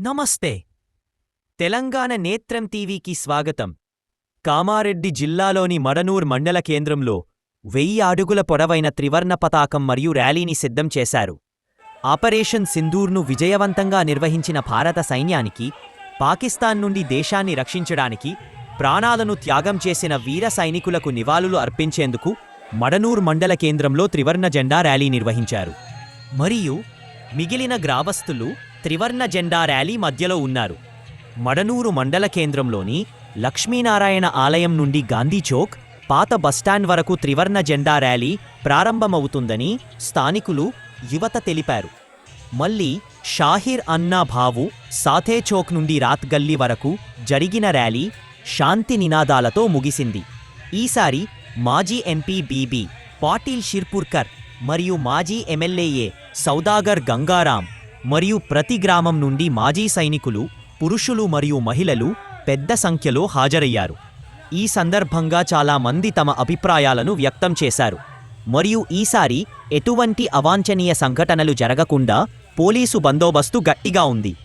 నమస్తే. తెలంగాణ నేత్రం టీవీకి స్వాగతం. కామారెడ్డి జిల్లాలోని మడనూర్ మండల కేంద్రంలో వెయ్యి అడుగుల పొడవైన త్రివర్ణ పతాకం మరియు ర్యాలీని సిద్ధం చేశారు. ఆపరేషన్ సింధూర్ను విజయవంతంగా నిర్వహించిన భారత సైన్యానికి పాకిస్తాన్ నుండి దేశాన్ని రక్షించడానికి ప్రాణాలను త్యాగం చేసిన వీర సైనికులకు నివాళులు అర్పించేందుకు మడనూర్ మండల కేంద్రంలో త్రివర్ణ జెండా ర్యాలీ నిర్వహించారు. మరియు మిగిలిన గ్రామస్తులు త్రివర్ణ జెండా ర్యాలీ మధ్యలో ఉన్నారు. మడనూరు మండల కేంద్రంలోని లక్ష్మీనారాయణ ఆలయం నుండి గాంధీ చౌక్ పాత బస్టాండ్ వరకు త్రివర్ణ జెండా ర్యాలీ ప్రారంభమవుతుందని స్థానికులు యువత తెలిపారు. మళ్ళీ షాహిర్ అన్నా భావు సాథే చౌక్ నుండి రాత్ గల్లీ వరకు జరిగిన ర్యాలీ శాంతి నినాదాలతో ముగిసింది. ఈసారి మాజీ ఎంపీ బీబీ పాటిల్ షిర్పూర్కర్ మరియు మాజీ ఎమ్మెల్యేఏ సౌదాగర్ గంగారాం మరియు ప్రతి గ్రామం నుండి మాజీ సైనికులు పురుషులు మరియు మహిళలు పెద్ద సంఖ్యలో హాజరయ్యారు. ఈ సందర్భంగా చాలా మంది తమ అభిప్రాయాలను వ్యక్తం చేశారు. మరియు ఈసారి ఎటువంటి అవాంఛనీయ సంఘటనలు జరగకుండా పోలీసు బందోబస్తు గట్టిగా ఉంది.